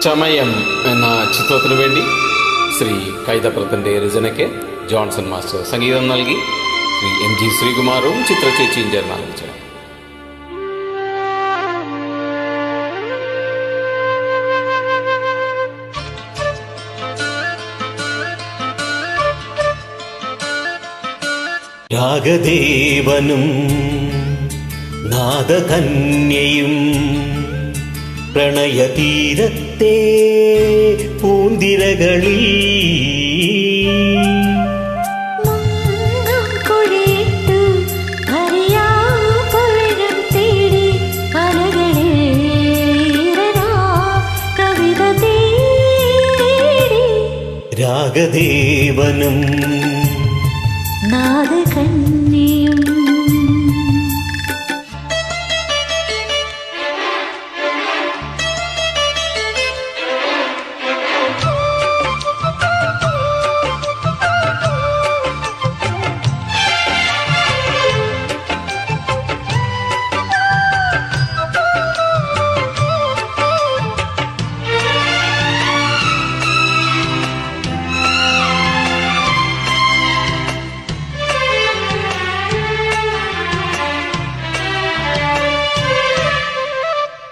ചമയം എന്ന ചിത്രത്തിനു വേണ്ടി ശ്രീ കൈതപ്രത്തിന്റെ രചനയ്ക്ക് ജോൺസൺ മാസ്റ്റർ സംഗീതം നൽകി ശ്രീ എം ജി ശ്രീകുമാറും ചിത്രചേച്ചിയും ചേർന്ന് ആലപിച്ചത് രാഗദേവനും നാദകന്യയും പ്രണയതീരത്തെ പൂന്തിരകളിൽ രാഗദേവനും കൊടിയിട്ടു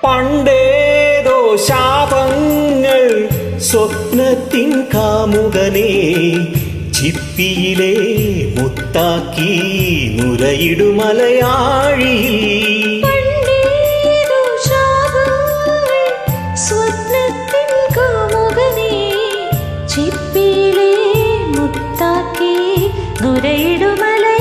പണ്ടേതോ ശാപങ്ങൾ സ്വപ്നത്തിൻ കാമുകനെ ചിപ്പിയിലെ മുത്താക്കി നുരയിടുമലയാഴി ചിപ്പിയിലെ മുത്താക്കി നുരയിടുമലയാളി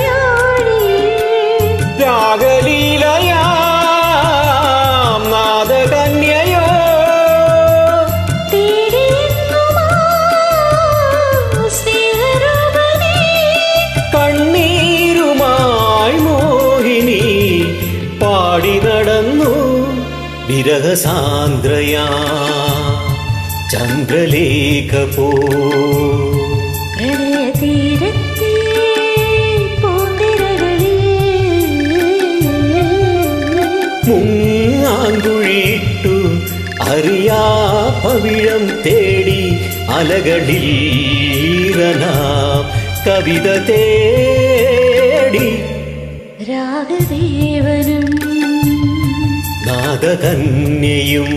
പാടി നടന്നു. വിരഹസാന്ദ്രയാ. ചന്ദ്രലേഖ പോ. മുങ്ങാങ്കുഴിട്ടു അറിയാ പവിഴം തേടി അലകളിൽ ഈറനാം കവിത തേടി രാഗദേവനും നാഗകന്യയും.